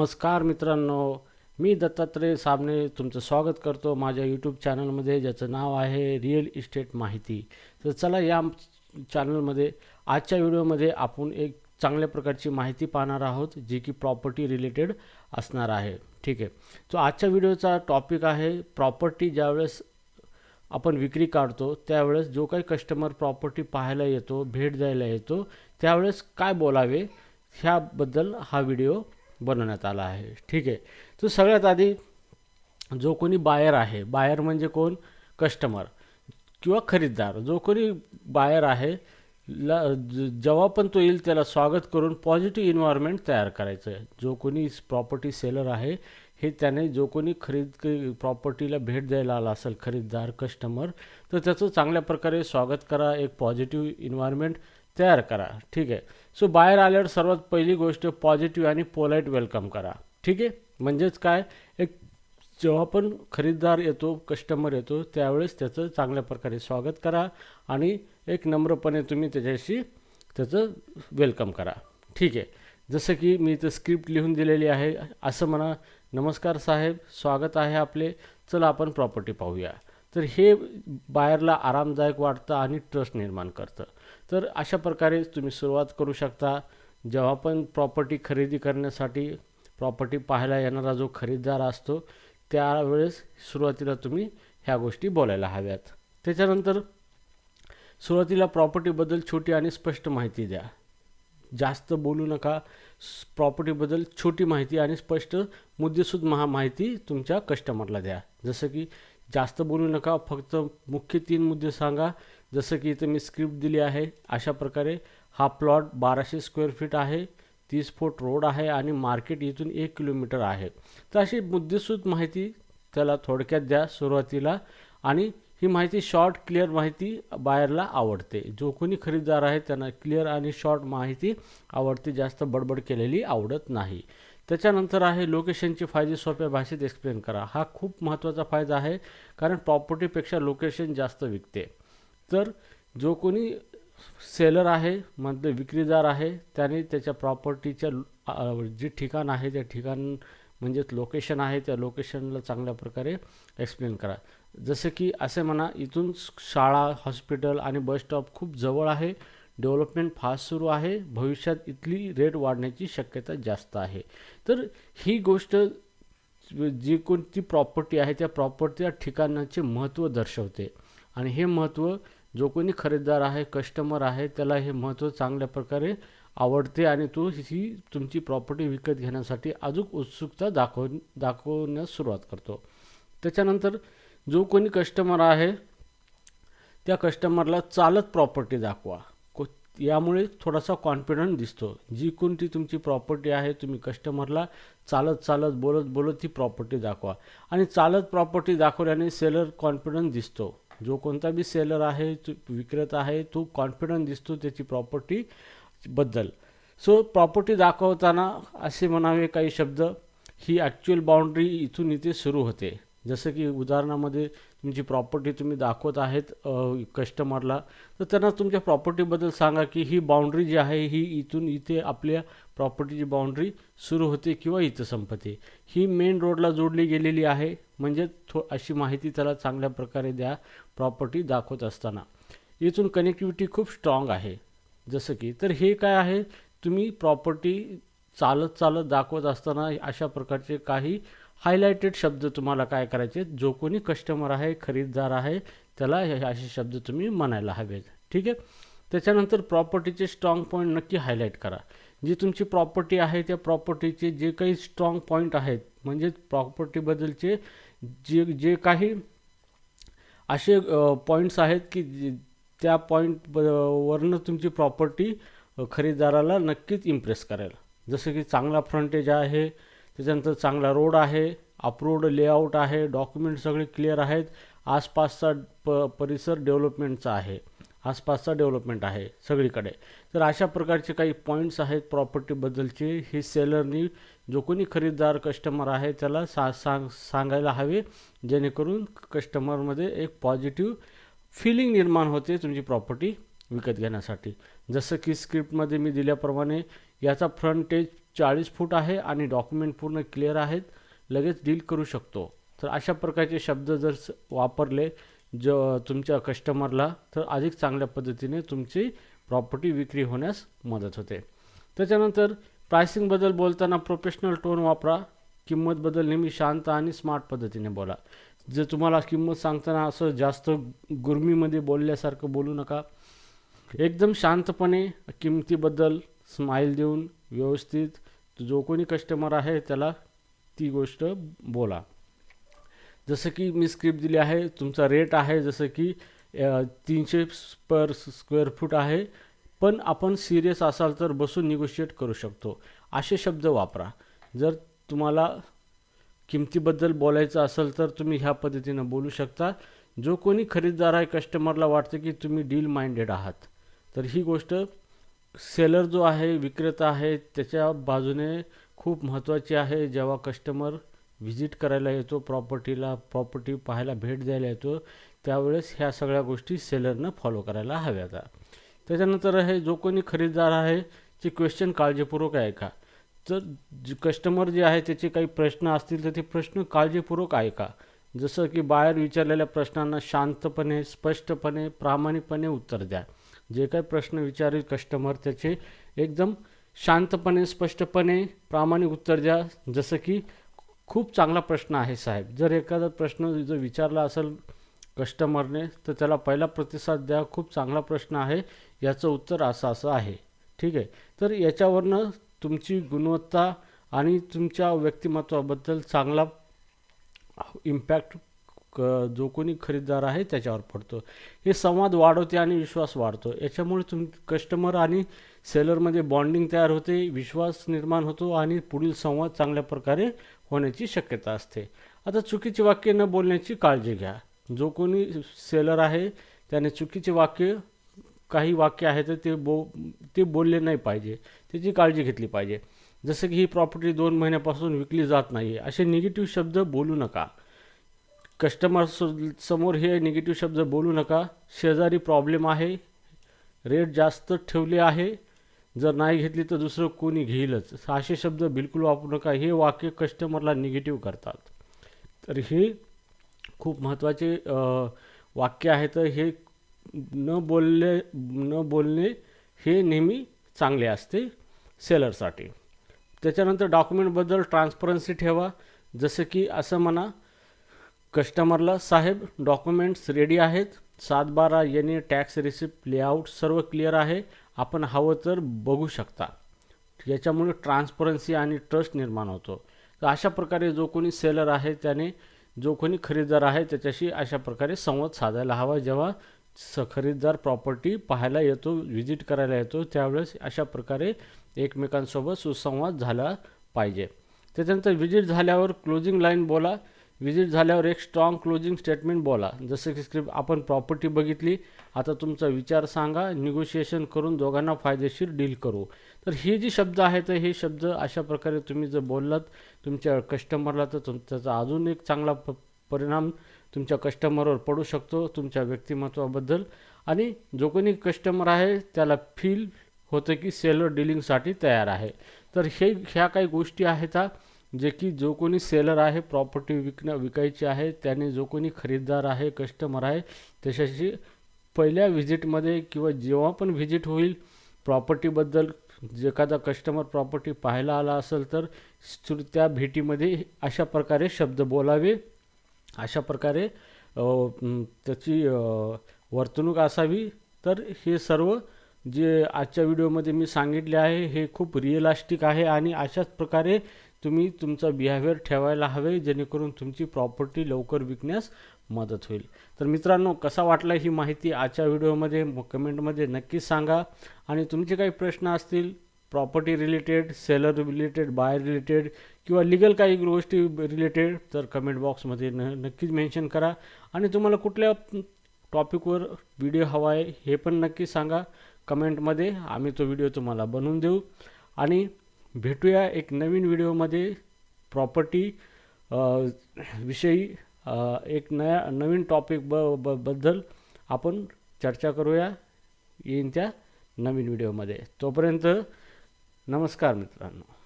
नमस्कार मित्रांनो मी दत्तात्रय साबणे तुमचं स्वागत करतो माझ्या यूट्यूब चॅनलमध्ये ज्याचं नाव आहे रिअल इस्टेट माहिती तर चला या चॅनलमध्ये आजच्या व्हिडिओमध्ये आपण एक चांगल्या प्रकारची माहिती पाहणार आहोत जी की प्रॉपर्टी रिलेटेड असणार आहे. ठीक आहे. तो आजच्या व्हिडिओचा टॉपिक आहे प्रॉपर्टी ज्यावेळेस आपण विक्री काढतो त्यावेळेस जो काही कस्टमर प्रॉपर्टी पाहायला येतो भेट द्यायला येतो त्यावेळेस काय बोलावे ह्याबद्दल हा व्हिडिओ बनवण्यात आला आहे. ठीक आहे. तर सगळ्यात आधी जो कोणी बायर आहे बायर म्हणजे कोण? कस्टमर किंवा खरीददार. जो कोणी बायर आहे ला जेव्हा पण तो येईल त्याला स्वागत करून पॉझिटिव्ह इन्व्हायरमेंट तयार करायचं आहे जो कोणी प्रॉपर्टी सेलर आहे हे त्याने जो कोणी खरीद प्रॉपर्टीला भेट द्यायला आला असेल खरीददार कस्टमर तर त्याचं चांगल्या प्रकारे स्वागत करा. एक पॉझिटिव्ह इन्व्हायरमेंट तयार करा ठीक आहे. सो बाहेर आल्यावर सर्वात पहिली गोष्ट पॉझिटिव्ह आणि पोलाईट वेलकम करा ठीक आहे? म्हणजेच काय? एक जेव्हा पण खरीददार येतो कस्टमर येतो त्यावेळेस त्याचं चांगल्या प्रकारे स्वागत करा आणि एक नम्रपणे तुम्ही त्याच्याशी त्याचं वेलकम करा ठीक आहे? जसं की मी इथं स्क्रिप्ट लिहून दिलेली आहे असं म्हणा. नमस्कार साहेब स्वागत आहे आपले. चला आपण प्रॉपर्टी पाहूया. तर हे बाहेरला आरामदायक वाटतं आणि ट्रस्ट निर्माण करतं. तर अशा प्रकारे तुम्ही सुरुवात करू शकता. जेव्हा पण प्रॉपर्टी खरेदी करण्यासाठी प्रॉपर्टी पाहायला येणारा जो खरीददार असतो त्यावेळेस सुरुवातीला तुम्ही ह्या गोष्टी बोलायला हव्यात. त्याच्यानंतर सुरुवातीला प्रॉपर्टीबद्दल छोटी आणि स्पष्ट माहिती द्या. जास्त बोलू नका. प्रॉपर्टीबद्दल छोटी माहिती आणि स्पष्ट मुद्देसूद महा माहिती तुमच्या कस्टमरला द्या. जसं की जास्त बोलू नका फक्त मुख्य तीन मुद्दे सांगा. जसं की इथं मी स्क्रिप्ट दिली आहे अशा प्रकारे हा प्लॉट बाराशे स्क्वेअर फीट आहे तीस फूट रोड आहे आणि मार्केट इथून एक किलोमीटर आहे. तर अशी मुद्देसूद माहिती त्याला थोडक्यात द्या सुरुवातीला. आणि ही माहिती शॉर्ट क्लिअर माहिती बायरला आवडते. जो कोणी खरीददार आहे त्यांना क्लिअर आणि शॉर्ट माहिती आवडते जास्त बडबड केलेली आवडत नाही. त्याच्यानंतर आहे लोकेशनचे फायदे सोप्या भाषेत एक्सप्लेन करा. हा खूप महत्त्वाचा फायदा आहे कारण प्रॉपर्टीपेक्षा लोकेशन जास्त विकते. तर जो कोणी सेलर आहे म्हणजे विक्रीदार आहे त्याने त्याच्या प्रॉपर्टीच्या जे ठिकाण आहे त्या ठिकाण म्हणजेच लोकेशन आहे त्या लोकेशनला चांगल्या प्रकारे एक्सप्लेन करा. जसं की असे म्हणा इथून शाळा हॉस्पिटल आणि बस स्टॉप खूप जवळ आहे. डेव्हलपमेंट फास्ट सुरू आहे. भविष्यात इथली रेट वाढण्याची शक्यता जास्त आहे. तर ही गोष्ट जी कोणती प्रॉपर्टी आहे त्या प्रॉपर्टी ठिकाणाचे महत्त्व दर्शवते. आणि हे महत्त्व जो कोणी खरेदीदार आहे कस्टमर आहे त्याला हे महत्त्व चांगल्या प्रकारे आवडते आणि तो ही तुमची प्रॉपर्टी विकत घेण्यासाठी अजून उत्सुकता दाखव दाखवण्यास सुरुवात करतो. त्याच्यानंतर जो कोणी कस्टमर आहे त्या कस्टमरला चालत प्रॉपर्टी दाखवा. को यामुळे थोडासा कॉन्फिडंट दिसतो. जी कोणती तुमची प्रॉपर्टी आहे तुम्ही कस्टमरला चालत चालत बोलत बोलत ती प्रॉपर्टी दाखवा. आणि चालत प्रॉपर्टी दाखवल्याने सेलर कॉन्फिडंट दिसतो. जो कोणता बी सेलर आहे तो विक्रेता आहे तो कॉन्फिडंट दिसतो त्याची प्रॉपर्टी बद्दल. सो प्रॉपर्टी दाखवताना असे म्हणावे काही शब्द ही ॲक्च्युअल बाउंड्री इथून इथे सुरू होते. जसं की उदाहरणामध्ये तुमची प्रॉपर्टी तुम्ही दाखवत आहेत कस्टमरला तर त्यांना तुमच्या प्रॉपर्टीबद्दल सांगा की ही बाउंड्री जी आहे ही इथून इथे आपल्या प्रॉपर्टीची बाउंड्री सुरू होते किंवा इथं संपते. ही मेन रोडला जोडली गेलेली आहे म्हणजे थो अशी माहिती त्याला चांगल्या प्रकारे द्या प्रॉपर्टी दाखवत असताना. इथून कनेक्टिव्हिटी खूप स्ट्रॉंग आहे. जसं की. तर हे काय आहे? तुम्ही प्रॉपर्टी चालत चालत दाखवत असताना अशा प्रकारचे काही हायलायटेड शब्द तुम्हाला काय करायचे? जो कोणी कस्टमर आहे खरीददार आहे त्याला हे असे शब्द तुम्ही म्हणायला हवेत. ठीक आहे? त्याच्यानंतर प्रॉपर्टीचे स्ट्रॉंग पॉईंट नक्की हायलाईट करा. जी तुमची प्रॉपर्टी आहे त्या प्रॉपर्टीचे जे काही स्ट्रॉंग पॉईंट आहेत म्हणजे प्रॉपर्टीबद्दलचे जे जे काही असे पॉईंट्स आहेत की त्या पॉईंट वरनं तुमची प्रॉपर्टी खरेदीदाराला नक्कीच इम्प्रेस करेल. जसं की चांगला फ्रंटेज आहे त्याच्यानंतर चांगला रोड आहे अप्रूव्ड लेआउट आहे डॉक्युमेंट सगळे क्लिअर आहेत आसपासचा प परिसर डेव्हलपमेंटचा आहे आसपासचा डेव्हलपमेंट आहे सगळीकडे. तर अशा प्रकारचे काही पॉईंट्स आहेत प्रॉपर्टीबद्दलचे हे सेलरनी जो कोणी खरेदार कस्टमर आहे त्याला सा सांग सांगायला हवे जेणेकरून कस्टमरमध्ये एक पॉझिटिव्ह फिलिंग निर्माण होते तुमची प्रॉपर्टी विकत घेण्यासाठी. जसं की स्क्रिप्टमध्ये मी दिल्याप्रमाणे याचा फ्रंट फ्रंटेज चाळीस फूट आहे आणि डॉक्युमेंट पूर्ण क्लिअर आहेत लगेच डील करू शकतो. तर अशा प्रकारचे शब्द जर वापरले ज तुमच्या कस्टमरला तर अधिक चांगल्या पद्धतीने तुमची प्रॉपर्टी विक्री होण्यास मदत होते. त्याच्यानंतर प्रायसिंगबद्दल बोलताना प्रोफेशनल टोन वापरा. किंमतबद्दल नेहमी शांत आणि स्मार्ट पद्धतीने बोला. जर तुम्हाला किंमत सांगताना असं जास्त गुरमीमध्ये बोलल्यासारखं बोलू नका. एकदम शांतपणे किमतीबद्दल स्माईल देऊन व्यवस्थित जो कोणी कस्टमर आहे त्याला ती गोष्ट बोला. जसं की मी स्क्रिप्ट दिली आहे तुमचा रेट आहे जसं की तीनशे पर स्क्वेअर फूट आहे पण आपण सिरियस असाल तर बसून निगोशिएट करू शकतो. असे शब्द वापरा. जर तुम्हाला किमतीबद्दल बोलायचं असेल तर तुम्ही ह्या पद्धतीनं बोलू शकता. जो कोणी खरेदीदार आहे कस्टमरला वाटतं की तुम्ही डील माइंडेड आहात. तर ही गोष्ट सेलर जो आहे विक्रेता आहे त्याच्या बाजूने खूप महत्त्वाची आहे. जेव्हा कस्टमर व्हिजिट करायला येतो प्रॉपर्टीला प्रॉपर्टी पाहायला भेट द्यायला येतो त्यावेळेस ह्या सगळ्या गोष्टी सेलरनं फॉलो करायला हव्यात. त्याच्यानंतर आहे जो कोणी खरेदीदार आहे ते क्वेश्चन काळजीपूर्वक ऐका. तर जे कस्टमर जे आहे त्याचे काही प्रश्न असतील तर ते प्रश्न काळजीपूर्वक ऐका. जसं की बाहेर विचारलेल्या प्रश्नांना शांतपणे स्पष्टपणे प्रामाणिकपणे उत्तर द्या. जे काही प्रश्न विचारेल कस्टमर त्याचे एकदम शांतपणे स्पष्टपणे प्रामाणिक उत्तर द्या. जसं की खूप चांगला प्रश्न आहे साहेब. जर एखादा प्रश्न जर विचारला असेल कस्टमरने तर त्याला पहिला प्रतिसाद द्या. खूप चांगला प्रश्न आहे. याचं उत्तर असं असं आहे. ठीक आहे. तर याच्यावरनं तुमची गुणवत्ता आणि तुमच्या व्यक्तिमत्वाबद्दल चांगला इम्पॅक्ट क जो कोणी खरेदीदार आहे त्याच्यावर पडतो. हे संवाद वाढवते आणि विश्वास वाढतो. याच्यामुळे तुम कस्टमर आणि सेलरमध्ये बॉन्डिंग तयार होते विश्वास निर्माण होतो आणि पुढील संवाद चांगल्या प्रकारे होण्याची शक्यता असते. आता चुकीची वाक्य न बोलण्याची काळजी घ्या. जो कोणी सेलर आहे त्याने चुकीचे वाक्य काही वाक्य आहे तर ते बो ते बोलले नाही पाहिजे. त्याची काळजी घेतली पाहिजे. जसं की ही प्रॉपर्टी दोन महिन्यापासून विकली जात नाही असे निगेटिव्ह शब्द बोलू नका. कस्टमर समोर हे निगेटिव्ह शब्द बोलू नका. शेजारी प्रॉब्लेम आहे. रेट जास्त ठेवले आहे. जर नाही घेतली तर दुसरं कोणी घेईलच. असे शब्द बिलकुल वापरू नका. हे वाक्य कस्टमरला निगेटिव्ह करतात. तर हे खूप महत्त्वाचे वाक्य आहे. तर हे न बोलले न बोलणे हे नेहमी चांगले असते सेलरसाठी. त्याच्यानंतर डॉक्युमेंटबद्दल ट्रान्सपरन्सी ठेवा. जसं की असं म्हणा कस्टमरला साहेब डॉक्युमेंट्स रेडी आहेत. सात बारा येणे टॅक्स रिसिप्ट लेआउट सर्व क्लिअर आहे. आपण हवं तर बघू शकता. याच्यामुळे ट्रान्सपरन्सी आणि ट्रस्ट निर्माण होतो. तर अशा प्रकारे जो कोणी सेलर आहे त्याने जो कोणी खरेदीदार आहे त्याच्याशी अशा प्रकारे संवाद साधायला हवा. जेव्हा स खरेदीदार प्रॉपर्टी पाहायला येतो व्हिजिट करायला येतो त्यावेळेस अशा प्रकारे एकमेकांसोबत सुसंवाद झाला पाहिजे. त्याच्यानंतर व्हिजिट झाल्यावर क्लोजिंग लाईन बोला. व्हिजिट झाल्यावर एक स्ट्रॉंग क्लोजिंग स्टेटमेंट बोला. जसं की स्क्रिप्ट आपण प्रॉपर्टी बघितली आता तुमचा विचार सांगा निगोशिएशन करून दोघांना फायदेशीर डील करू. तर हे जे शब्द आहेत हे शब्द अशा प्रकारे तुम्ही जर बोललात तुमच्या कस्टमरला तर तुम त्याचा अजून एक चांगला प परिणाम तुमच्या कस्टमरवर पडू शकतो तुमच्या व्यक्तिमत्वाबद्दल. आणि जो कोणी कस्टमर आहे त्याला फील होतं की सेलर डिलिंगसाठी तयार आहे. तर हे ह्या काही गोष्टी आहेत जे की जो कोणी सेलर आहे प्रॉपर्टी विकणं विकायची आहे त्याने जो कोणी खरेदीदार आहे कस्टमर आहे त्याच्याशी पहिल्या व्हिजिटमध्ये किंवा जेव्हा पण व्हिजिट होईल प्रॉपर्टीबद्दल एखादा कस्टमर प्रॉपर्टी पाहायला आला असेल तर त्या भेटीमध्ये अशा प्रकारे शब्द बोलावे. अशा प्रकारे त्याची वर्तणूक असावी. तर हे सर्व जे आजच्या व्हिडिओमध्ये मी सांगितले आहे हे खूप रिअलास्टिक आहे आणि अशाच प्रकारे तुम्ही तुमचा बिहेवियर ठेवायला हवे जेणेकरून तुमची प्रॉपर्टी लवकर विकण्यास मदत होईल. तर मित्रांनो कसा वाटला ही माहिती आजच्या व्हिडिओमध्ये? कमेंटमध्ये नक्कीच सांगा. आणि तुमचे काही प्रश्न असतील property related seller related buyer related किंवा लिगल काही गोष्टी रिलेटेड तर कमेंट बॉक्समध्ये न नक्कीच मेन्शन करा. आणि तुम्हाला कुठल्या टॉपिकवर व्हिडिओ हवा आहे हे पण नक्की सांगा. कमेंटमध्ये आम्ही तो व्हिडिओ तुम्हाला बनवून देऊ. आणि भेटूया एक नवीन व्हिडिओमध्ये प्रॉपर्टी विषयी एक नया नवीन टॉपिक ब ब बद्दल आपण चर्चा करूया येईन त्या नवीन व्हिडिओमध्ये तोपर्यंत नमस्कार मित्रांनो.